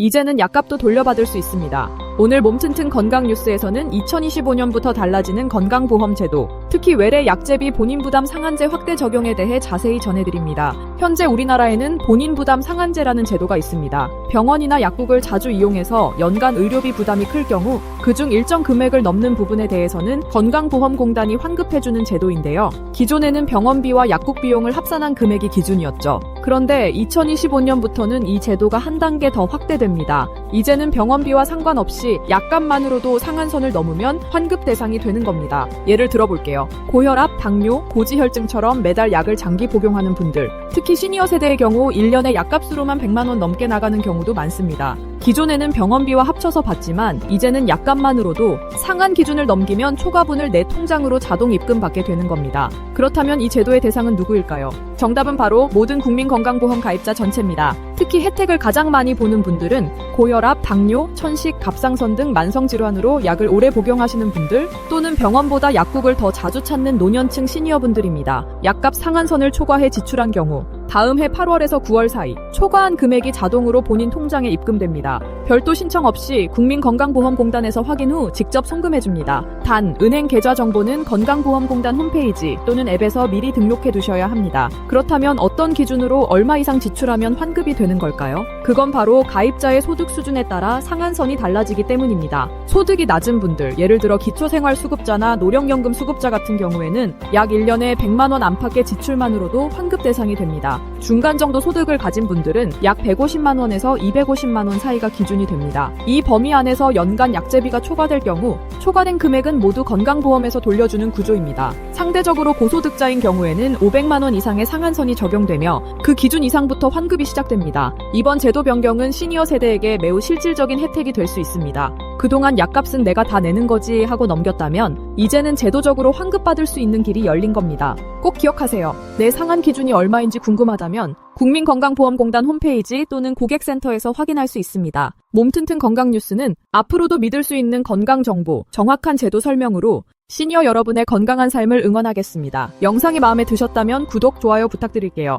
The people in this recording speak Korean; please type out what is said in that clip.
이제는 약값도 돌려받을 수 있습니다. 오늘 몸튼튼 건강 뉴스에서는 2025년부터 달라지는 건강보험 제도, 특히 외래 약제비 본인 부담 상한제 확대 적용에 대해 자세히 전해드립니다. 현재 우리나라에는 본인 부담 상한제라는 제도가 있습니다. 병원이나 약국을 자주 이용해서 연간 의료비 부담이 클 경우 그중 일정 금액을 넘는 부분에 대해서는 건강보험공단이 환급해주는 제도인데요. 기존에는 병원비와 약국 비용을 합산한 금액이 기준이었죠. 그런데 2025년부터는 이 제도가 한 단계 더 확대됩니다. 이제는 병원비와 상관없이 약값만으로도 상한선을 넘으면 환급 대상이 되는 겁니다. 예를 들어볼게요. 고혈압, 당뇨, 고지혈증처럼 매달 약을 장기 복용하는 분들, 특히 시니어 세대의 경우 1년에 약값으로만 100만 원 넘게 나가는 경우도 많습니다. 기존에는 병원비와 합쳐서 받지만 이제는 약값만으로도 상한 기준을 넘기면 초과분을 내 통장으로 자동 입금받게 되는 겁니다. 그렇다면 이 제도의 대상은 누구일까요? 정답은 바로 모든 국민 건강보험 가입자 전체입니다. 특히 혜택을 가장 많이 보는 분들은 고혈압, 당뇨, 천식, 갑상선 등 만성질환으로 약을 오래 복용하시는 분들 또는 병원보다 약국을 더 자주 찾는 노년층 시니어분들입니다. 약값 상한선을 초과해 지출한 경우 다음 해 8월에서 9월 사이 초과한 금액이 자동으로 본인 통장에 입금됩니다. 별도 신청 없이 국민건강보험공단에서 확인 후 직접 송금해줍니다. 단, 은행 계좌 정보는 건강보험공단 홈페이지 또는 앱에서 미리 등록해 두셔야 합니다. 그렇다면 어떤 기준으로 얼마 이상 지출하면 환급이 되는 걸까요? 그건 바로 가입자의 소득 수준에 따라 상한선이 달라지기 때문입니다. 소득이 낮은 분들, 예를 들어 기초생활수급자나 노령연금 수급자 같은 경우에는 약 1년에 100만원 안팎의 지출만으로도 환급 대상이 됩니다. 중간 정도 소득을 가진 분들은 약 150만 원에서 250만 원 사이가 기준이 됩니다. 이 범위 안에서 연간 약제비가 초과될 경우 초과된 금액은 모두 건강보험에서 돌려주는 구조입니다. 상대적으로 고소득자인 경우에는 500만 원 이상의 상한선이 적용되며 그 기준 이상부터 환급이 시작됩니다. 이번 제도 변경은 시니어 세대에게 매우 실질적인 혜택이 될 수 있습니다. 그동안 약값은 내가 다 내는 거지 하고 넘겼다면 이제는 제도적으로 환급받을 수 있는 길이 열린 겁니다. 꼭 기억하세요. 내 상한 기준이 얼마인지 궁금하다면 국민건강보험공단 홈페이지 또는 고객센터에서 확인할 수 있습니다. 몸튼튼 건강 뉴스는 앞으로도 믿을 수 있는 건강 정보, 정확한 제도 설명으로 시니어 여러분의 건강한 삶을 응원하겠습니다. 영상이 마음에 드셨다면 구독, 좋아요 부탁드릴게요.